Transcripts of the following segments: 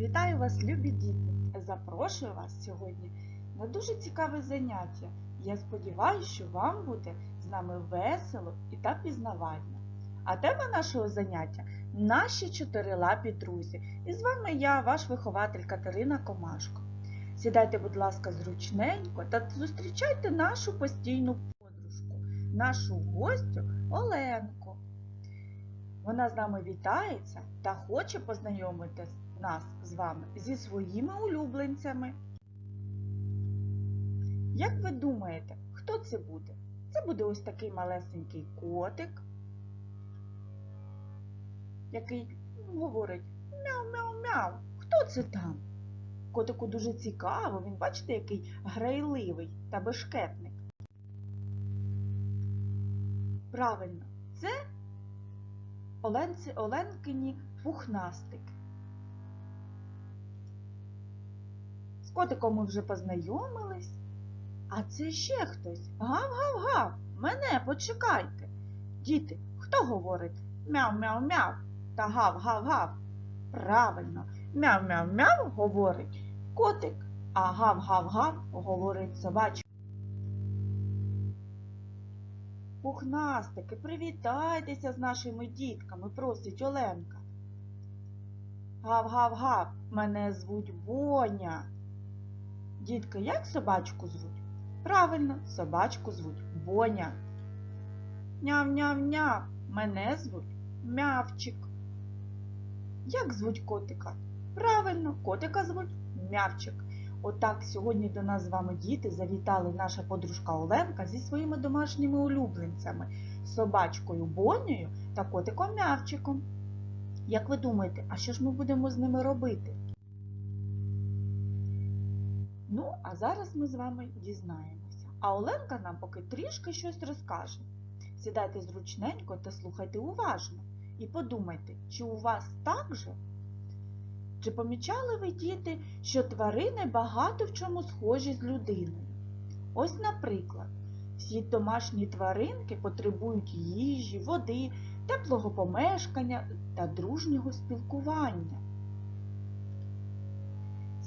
Вітаю вас, любі діти! Запрошую вас сьогодні на дуже цікаве заняття. Я сподіваюся, що вам буде з нами весело і та пізнавально. А тема нашого заняття наші чотирилапі друзі. І з вами я, ваш вихователь Катерина Комашко. Сідайте, будь ласка, зручненько та зустрічайте нашу постійну подружку, нашу гостю Оленку. Вона з нами вітається та хоче познайомити нас з вами зі своїми улюбленцями. Як ви думаєте, хто це буде? Це буде ось такий малесенький котик, який говорить мяу-мяу-мяу. Хто це там? Котику дуже цікаво, він бачите, який грайливий та бешкетник. Правильно, це Оленці, Оленкині пухнастики. З котиком ми вже познайомились. А це ще хтось. Гав-гав-гав. Мене почекайте. Діти, хто говорить мяу-мяу-мяу та гав-гав-гав? Правильно, мяу-мяу-мяу говорить котик, а гав-гав-гав говорить собачка. Пухнастики, привітайтеся з нашими дітками, просить Оленка. Гав-гав-гав, мене звуть Боня. Дітки, як собачку звуть? Правильно, собачку звуть Боня. Няв-няв-няв, мене звуть Мявчик. Як звуть котика? Правильно, котика звуть Мявчик. Отак сьогодні до нас з вами діти завітали наша подружка Оленка зі своїми домашніми улюбленцями, собачкою Бонею та котиком Мявчиком. Як ви думаєте, а що ж ми будемо з ними робити? Ну, а зараз ми з вами дізнаємося. А Оленка нам поки трішки щось розкаже. Сідайте зручненько та слухайте уважно. І подумайте, чи у вас так же? Чи помічали ви, діти, що тварини багато в чому схожі з людиною? Ось, наприклад, всі домашні тваринки потребують їжі, води, теплого помешкання та дружнього спілкування.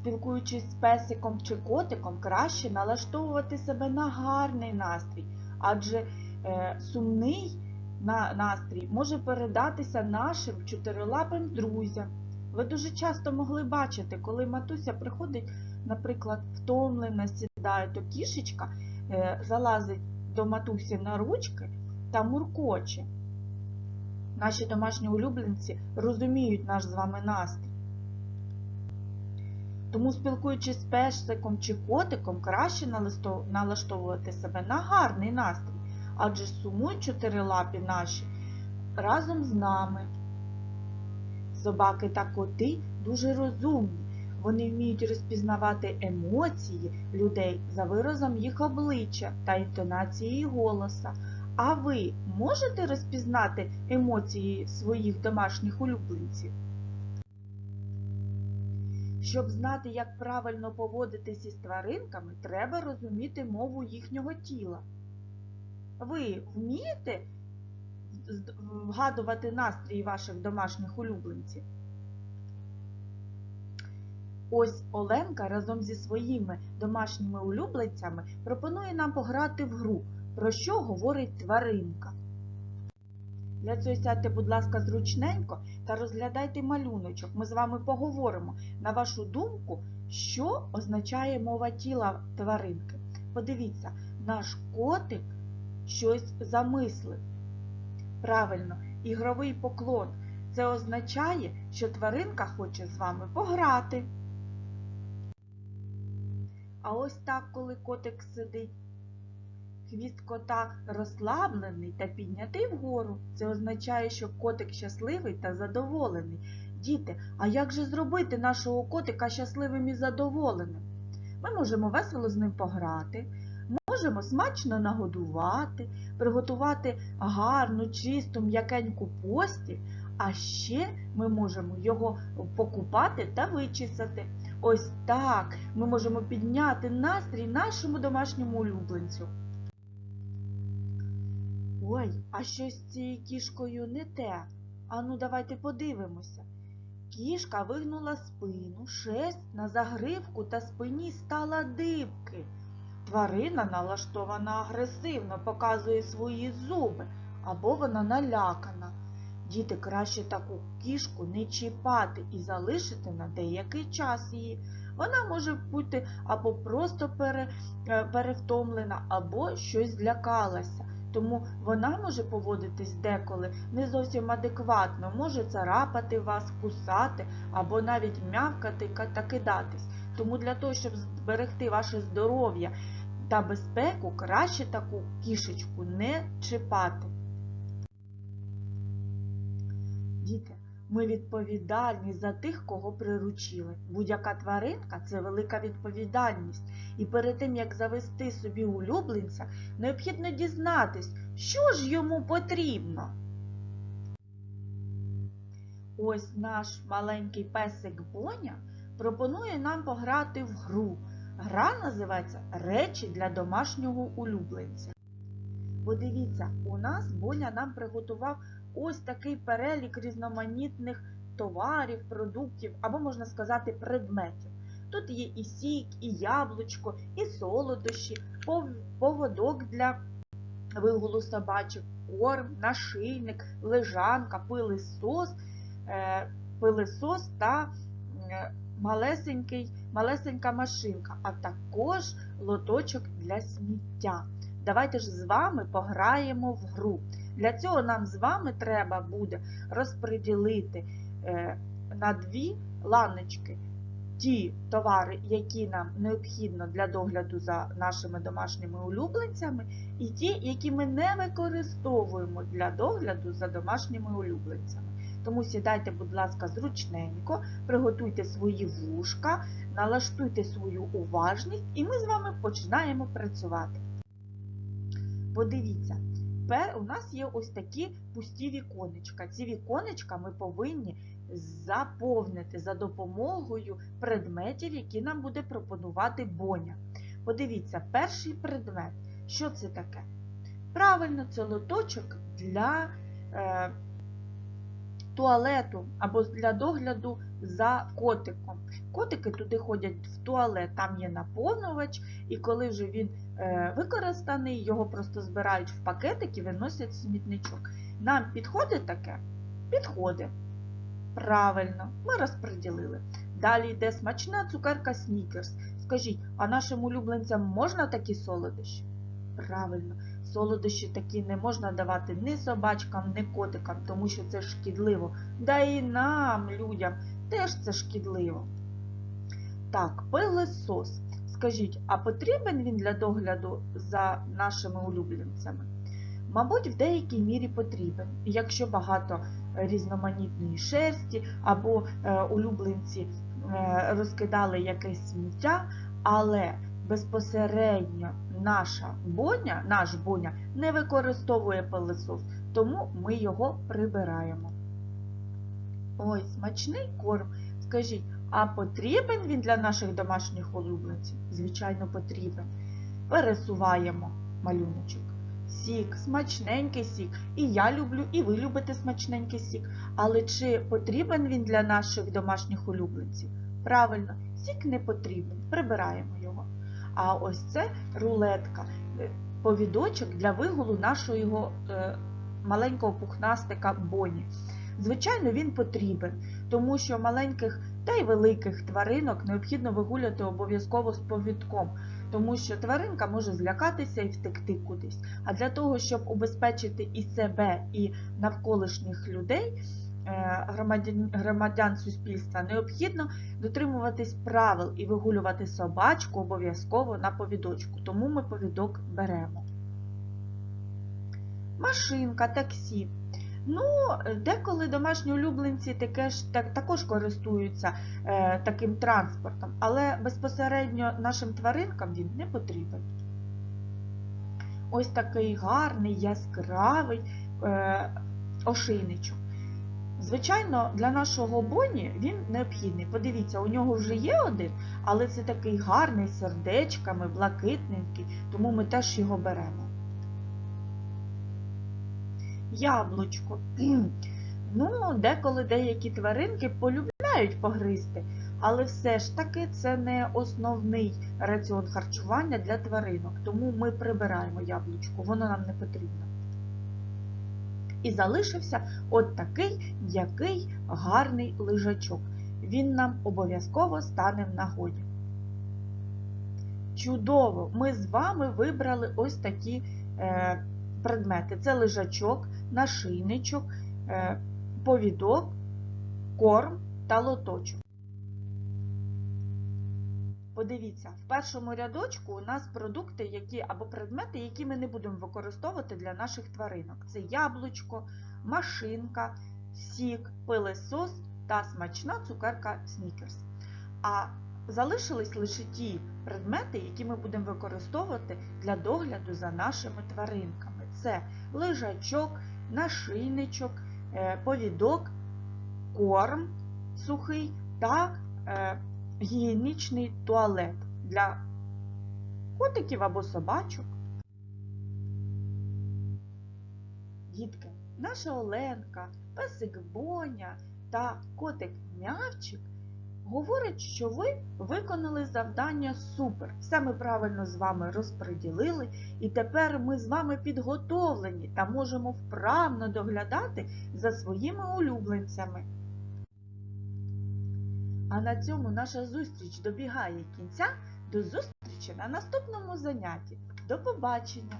Спілкуючись з песиком чи котиком, краще налаштовувати себе на гарний настрій, адже е, сумний на настрій може передатися нашим чотирилапим друзям. Ви дуже часто могли бачити, коли матуся приходить, наприклад, втомлена, сідає, то кішечка е, залазить до матусі на ручки та муркоче. Наші домашні улюбленці розуміють наш з вами настрій. Тому, спілкуючись з песиком чи котиком, краще налаштовувати себе на гарний настрій, адже сумують чотирилапі наші разом з нами. Собаки та коти дуже розумні. Вони вміють розпізнавати емоції людей за виразом їх обличчя та інтонацією голоса. А ви можете розпізнати емоції своїх домашніх улюбленців? Щоб знати, як правильно поводитись із тваринками, треба розуміти мову їхнього тіла. Ви вмієте вгадувати настрій ваших домашніх улюбленців? Ось Оленка разом зі своїми домашніми улюбленцями пропонує нам пограти в гру, про що говорить тваринка. Для цього сядьте, будь ласка, зручненько та розглядайте малюночок. Ми з вами поговоримо, на вашу думку, що означає мова тіла тваринки. Подивіться, наш котик щось замислив. Правильно, ігровий поклон. Це означає, що тваринка хоче з вами пограти. А ось так, коли котик сидить, хвіст кота розслаблений та піднятий вгору. Це означає, що котик щасливий та задоволений. Діти, а як же зробити нашого котика щасливим і задоволеним? Ми можемо весело з ним пограти, можемо смачно нагодувати, приготувати гарну, чисту, м'якеньку постіль, а ще ми можемо його покупати та вичесати. Ось так ми можемо підняти настрій нашому домашньому улюбленцю. Ой, а щось з цією кішкою не те. Ану, давайте подивимося. Кішка вигнула спину, шерсть на загривку та спині стала дибки. Тварина налаштована агресивно, показує свої зуби, або вона налякана. Діти краще таку кішку не чіпати і залишити на деякий час її. Вона може бути або просто пере, е, перевтомлена, або щось злякалася. Тому вона може поводитись деколи не зовсім адекватно, може царапати вас, кусати або навіть м'явкати та кидатись. Тому для того, щоб зберегти ваше здоров'я та безпеку, краще таку кішечку не чіпати. Діти, ми відповідальні за тих, кого приручили. Будь-яка тваринка це велика відповідальність. І перед тим, як завести собі улюбленця, необхідно дізнатись, що ж йому потрібно. Ось наш маленький песик Боня пропонує нам пограти в гру. Гра називається Речі для домашнього улюбленця. Подивіться, у нас Боня нам приготував ось такий перелік різноманітних товарів, продуктів або, можна сказати, предметів. Тут є і сік, і яблучко, і солодощі, поводок для вигулу собачок, корм, нашийник, лежанка, пилисос, е, пилисос та е, малесенький, малесенька машинка, а також лоточок для сміття. Давайте ж з вами пограємо в гру. Для цього нам з вами треба буде розподілити е, на дві ланочки ті товари, які нам необхідно для догляду за нашими домашніми улюбленцями, і ті, які ми не використовуємо для догляду за домашніми улюбленцями. Тому сідайте, будь ласка, зручненько, приготуйте свої вушка, налаштуйте свою уважність, і ми з вами починаємо працювати. Подивіться, пе- у нас є ось такі пусті віконечка. Ці віконечка ми повинні заповнити за допомогою предметів, які нам буде пропонувати Боня. Подивіться, перший предмет. Що це таке? Правильно, це лоточок для е, туалету або для догляду за котиком. Котики туди ходять в туалет, там є наповнювач, і коли вже він е, використаний, його просто збирають в пакетик і виносять в смітничок. Нам підходить таке? Підходить. Правильно, ми розподілили. Далі йде смачна цукерка Снікерс. Скажіть, а нашим улюбленцям можна такі солодощі? Правильно, солодощі такі не можна давати ні собачкам, ні котикам, тому що це шкідливо. Да і нам, людям, теж це шкідливо. Так, пилесос. Скажіть, а потрібен він для догляду за нашими улюбленцями? Мабуть, в деякій мірі потрібен, якщо багато різноманітної шерсті або е, улюбленці е, розкидали якесь сміття, але безпосередньо наша боня, наш боня не використовує пилесос, тому ми його прибираємо. Ой, смачний корм. Скажіть, а потрібен він для наших домашніх улюбленців? Звичайно, потрібен. Пересуваємо малюночок. Сік, смачненький сік. І я люблю, і ви любите смачненький сік. Але чи потрібен він для наших домашніх улюбленців? Правильно, сік не потрібен, прибираємо його. А ось це рулетка, е, повідочок для вигулу нашого е, маленького пухнастика Боні. Звичайно, він потрібен, тому що маленьких та й великих тваринок необхідно вигуляти обов'язково з повідком, тому що тваринка може злякатися і втекти кудись. А для того, щоб убезпечити і себе, і навколишніх людей, е, громадян, громадян суспільства, необхідно дотримуватись правил і вигулювати собачку обов'язково на повідочку. Тому ми повідок беремо. Машинка, таксі. Ну, деколи домашні улюбленці таке ж, так, також користуються е, таким транспортом, але безпосередньо нашим тваринкам він не потрібен. Ось такий гарний, яскравий е, ошейничок. Звичайно, для нашого боні він необхідний. Подивіться, у нього вже є один, але це такий гарний, сердечками, блакитненький, тому ми теж його беремо. Яблучко. Ну, деколи деякі тваринки полюбляють погризти, але все ж таки це не основний раціон харчування для тваринок, тому ми прибираємо яблучко, воно нам не потрібно. І залишився от такий м'який гарний лежачок. Він нам обов'язково стане в нагоді. Чудово! Ми з вами вибрали ось такі е, предмети. Це лежачок, нашийничок, е, повідок, корм та лоточок. Подивіться, в першому рядочку у нас продукти, які або предмети, які ми не будемо використовувати для наших тваринок. Це яблучко, машинка, сік, пилесос та смачна цукерка снікерс. А залишились лише ті предмети, які ми будемо використовувати для догляду за нашими тваринками. Це лежачок, нашийничок, е, повідок, корм сухий та е, гігієнічний туалет для котиків або собачок. Дітки, наша Оленка, песик Боня та котик Мявчик говорять, що ви виконали завдання супер. Все ми правильно з вами розподілили, і тепер ми з вами підготовлені та можемо вправно доглядати за своїми улюбленцями. А на цьому наша зустріч добігає кінця. До зустрічі на наступному занятті. До побачення!